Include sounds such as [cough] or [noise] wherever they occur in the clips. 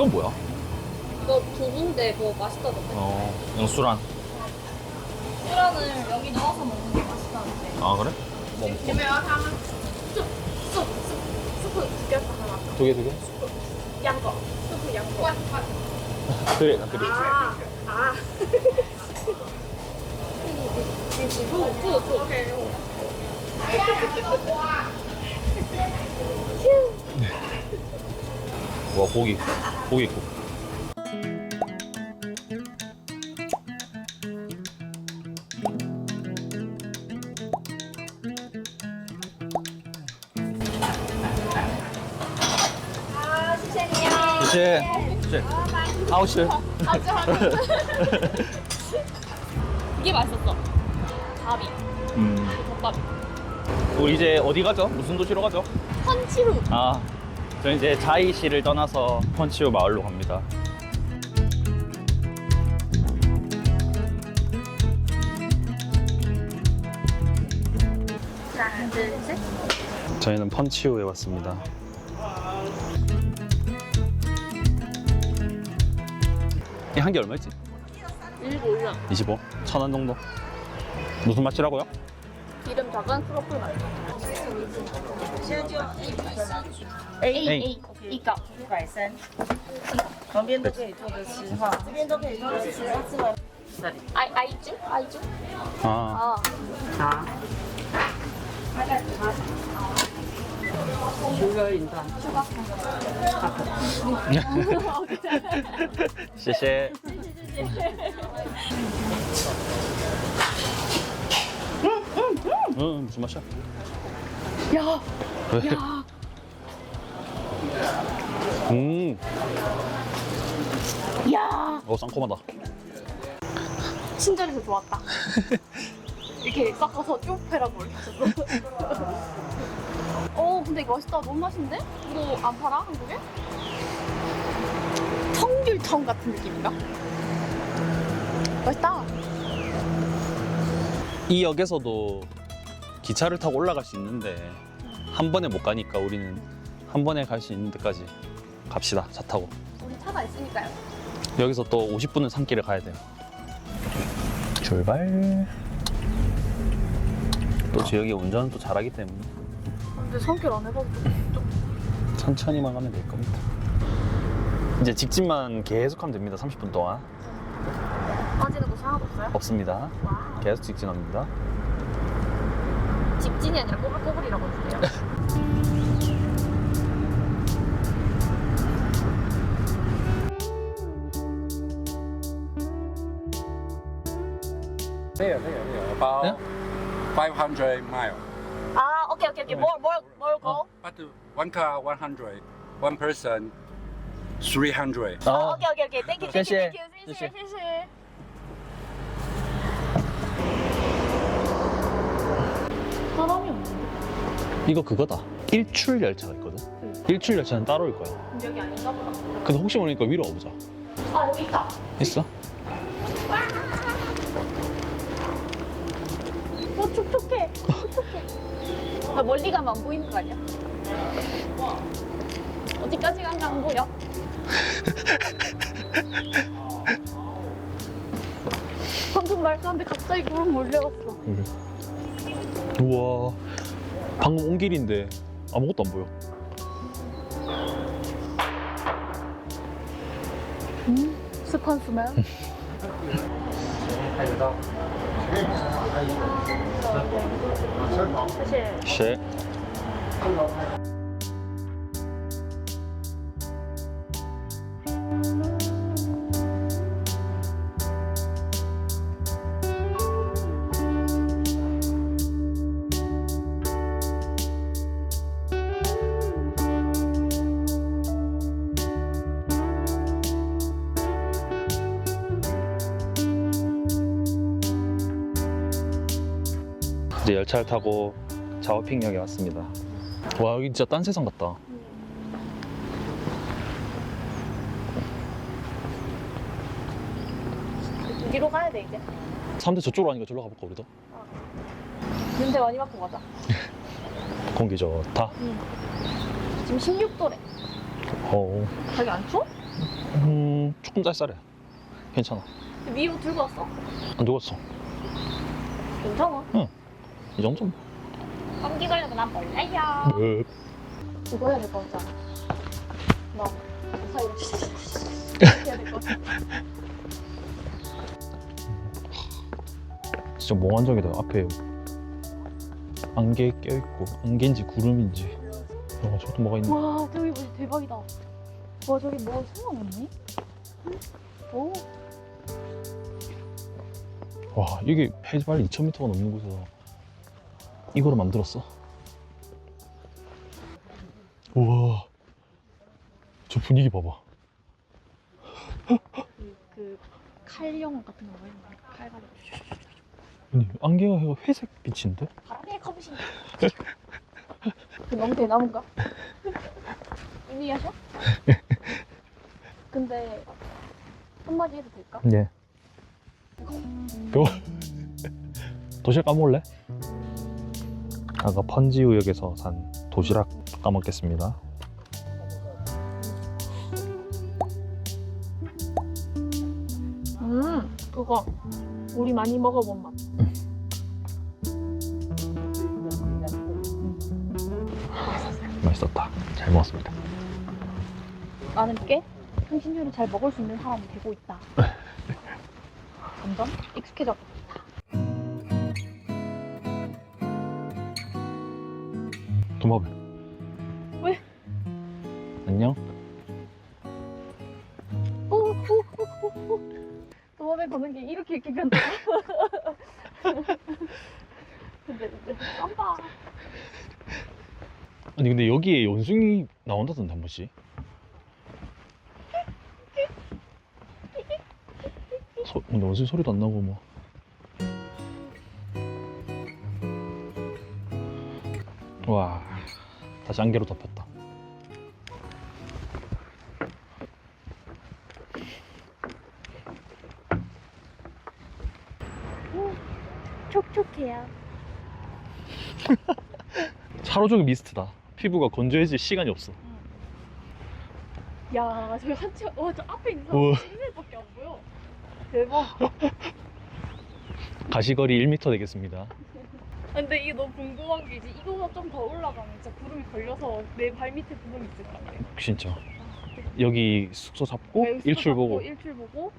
이건 뭐야? 이거 두부인데 뭐 맛있다던데. 어, 그냥 술안. 술안을 여기 넣어서 먹는 게 맛있다던데. 아, 그래? 뭐, 집에 와서 하면 쑥, 쑥, 쑥, 쑥을 죽여서 하나. 두 개, 두 개? 양거. 쑥, 양거. 와, 와. 아, 그래, 그래. 아, 아. 두, 두, 두. 오케이. 와, 고기. 고기 있고. 이제, 이제, 아웃이. 이게 맛있었어. 밥이, 음. 덮밥이. 우리 이제 어디 가죠? 무슨 도시로 가죠? 펀치루. 아, 저는 이제 자이시를 떠나서 펀치우 마을로 갑니다. 하나, 둘, 셋. 저희는 펀치우에 왔습니다. 이한개 얼마였지? 일곱 올려. 25? 천 원 정도? 무슨 맛이라고요? 기름 작은 트러플 맛. 哎 A A 一个。一百三，旁边都可以做的吃哈，这边都可以做的吃，要吃完。这里 I I 주 I 주. 아, 아. 好。sugar in 단谢谢. 응, 무슨 맛이야? 야, 왜? 야. 음, 야. 어, 쌍콤하다. 친절해서 좋았다. [laughs] 이렇게 깎아서 올려줬어. [laughs] 어, 근데 이거 맛있다. 너무 맛있는데? 이거 안 팔아? 한국에? 청귤청 같은 느낌인가? 맛있다. 이 역에서도 기차를 타고 올라갈 수 있는데 한 번에 못 가니까 우리는 한 번에 갈 수 있는 데까지 갑시다. 차 타고. 우리 차가 있으니까요. 여기서 또 50분은 산길을 가야 돼요. 출발. 또 지역이 운전은 또 잘하기 때문에 근데 성길 안 해봐도 천천히만 가면 될 겁니다. 이제 직진만 계속 하면 됩니다. 30분 동안. 빠지는 곳이 하나도 없어요? 없습니다. 와. 계속 직진합니다. 직진이 아니라 꼬불꼬불이라고 해주세요. There, there, there. About Yeah? 500 mile. 아, 오케이, 오케이, 오케이. 뭘, 뭘, 뭘 고? But one car 100, one person 300. 어, 오케이, 오케이, 오케이. 땡큐, 땡큐,谢谢. 땡큐. 谢谢, 谢谢. 谢谢. 사람이 없는데? 이거 그거다. 일출 열차가 있거든. 일출 열차는 따로 올 거야. 여기 아닌가 보다. 근데 혹시 모르니까 위로 와보자. 아, 여기 있다. 있어? 어, 촉촉해. 촉촉해. [laughs] 아, 멀리 가면 안 보이는 거 아니야? 어디까지 가면 안 보여? 방금 돼. 갑자기 구름 몰려왔어. 우와. 방금 온 길인데 아무것도 안 보여. 습한 스멜. 사 이제 열차를 타고 자오핑역에 왔습니다. 와 여기 진짜 딴 세상 같다. 뒤로 가야 돼 이제. 사람들 저쪽으로 가니까 저기로 가볼까 우리도? 냄새 많이 맡고 가자. [laughs] 공기 좋다. 지금 16도래. 어, 자기 안 추워? 음, 조금 쌀쌀해. 괜찮아. 위로 들고 왔어? 안 죽었어. 괜찮아. 이 정도면. 감기 걸려도 난 몰라요. 네. 그거 해야 될것 같지 않아? 나 사이로 해야 될것 같아. [laughs] 진짜 몽환적이다. 앞에 안개 껴있고 안개인지 구름인지. 어, 저것도 뭐가 있네. 와 저기 뭐지 대박이다. 와 저기 뭐 숨어놨니? 오 와, 이게 해발 2,000m가 넘는 곳에서 이거를 만들었어? 우와, 저 분위기 봐봐. 그 칼용 같은 거 뭐였나? 칼 가지고 아니, 안개가 해가 회색 빛인데? 바람에 커브신. 그 너무 대나무인가? 이미 하셔? 근데 한마디 해도 될까? 예. 그거 도시락 까먹을래? 아까 판지우역에서 산 도시락 까먹겠습니다. 음 그거 우리 많이 먹어본 맛. 맛있었다. 잘 먹었습니다. 나는 꽤 요리 잘 먹을 수 있는 사람이 되고 있다. [laughs] 점점 익숙해져. 도마뱀. 왜? 안녕? 도마뱀 거는 게 이렇게 이렇게 간다. [laughs] 근데 이제 깜빡. 아니 근데 여기에 원숭이 나온다던데 한 번씩. 소, 근데 원숭이 소리도 안 나고 뭐. 와, 다시 안개로 덮였다. 촉촉해요. [laughs] 하루 종일 미스트다. 피부가 건조해질 시간이 없어. 야, 저기 한치, 와, 저 앞에 있는 사람 우와. 1m밖에 안 보여. 대박. [laughs] 가시거리 1m 되겠습니다. [laughs] 근데 이게 너무 궁금한 게 이제 이거보다 좀더 올라가면 진짜 구름이 걸려서 내 발 밑에 구름이 있을 것 같아. 진짜. 여기 숙소 잡고 숙소 일출 잡고 보고 일출 보고.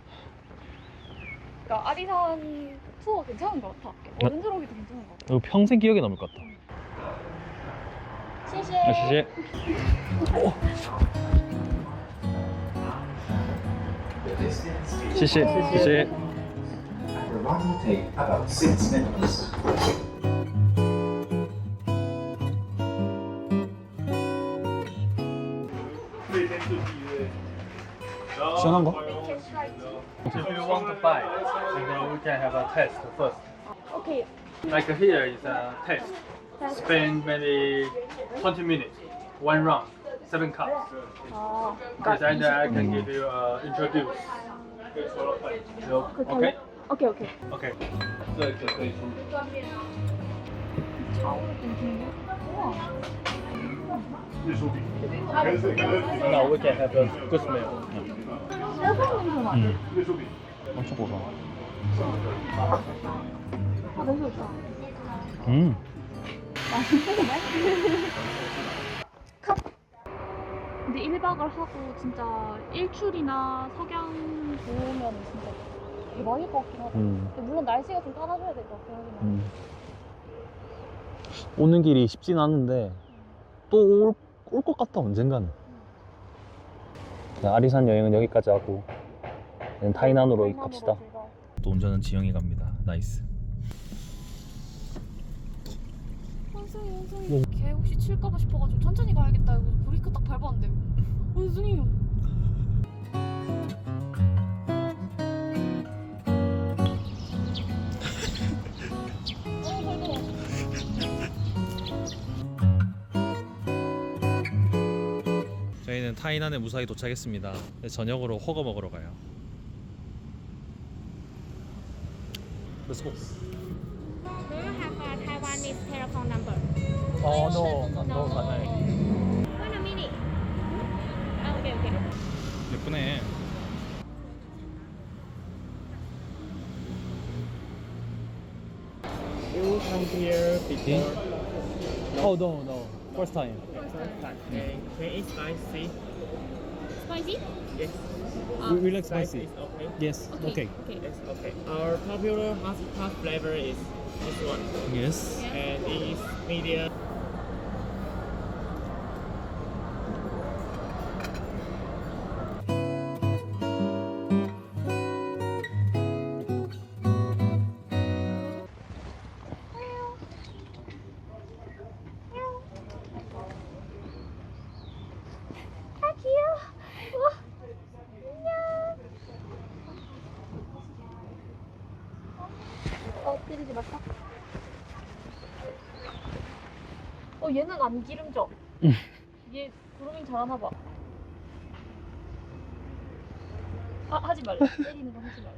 그러니까 아리산 투어 괜찮은 것 같아. 어른들 오기도 괜찮은 것 같아. 이거 평생 기억에 남을 것 같다. 시시. 아, 시시. 시시. 시시. The run will take about six minutes. 시원한 거? If you want to buy, and then we can have a test first. 오케이. Like here is a test. Spend maybe 20 minutes, one round, seven cups. 아, Yes, and then I can give you uh, introduce. So, okay? 오케이, 오케이. Okay. 这个可以出。 좌우로 땡기는 거? 우와. Now we can have a good smell. 새콤 냄새 나. 음. 엄청 고소하. 아, 냄새 좋다. 음. 맛있는데? 컷. 근데 1박을 하고 진짜 일출이나 석양 보면 진짜 대박일 것 같긴 하다. 음. 근데 물론 날씨가 좀 따라줘야 될 것 같긴 하긴 해. 음. 오는 길이 쉽진 않은데 또 올 것 같다 언젠가는. 아리산 여행은 여기까지 하고 타이난으로 타이난으로 갑시다. 제가 또 운전은 지영이 갑니다. 나이스. 원숭이 원숭이 걔 혹시 칠까봐 싶어가지고 천천히 가야겠다 이거 브레이크 딱 밟았는데 원숭이 저희는 타이난에 무사히 도착했습니다. 저녁으로 허거 먹으러 가요. Let's go. Do you have a Taiwanese telephone number? Oh no, no, but I. Wait a minute. Ah, okay, okay. 예쁘네. You come here before? No. Oh no, no. First time. Okay. Can eat spicy? Spicy? Yes. We, we like Spicy is okay. Yes. Okay. Yes, okay. Our popular hot hot flavor is this one, Yes. and it is medium. 어 얘는 안 기름져. 응. 얘 그루밍 잘하나 봐. 아 하지 말래. [laughs] 때리는 거 하지 말래.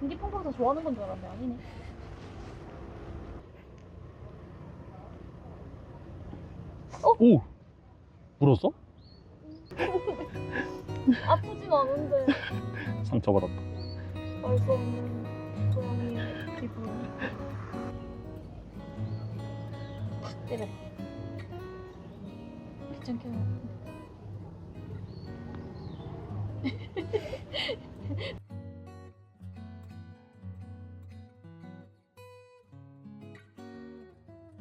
공기 펑펑 더 좋아하는 건 줄 알았네. 아니네. 오 물었어? [laughs] 아프진 않은데 상처받았다. 알수 없는 고양이의 기분. 때려. 귀찮게 하면. [laughs]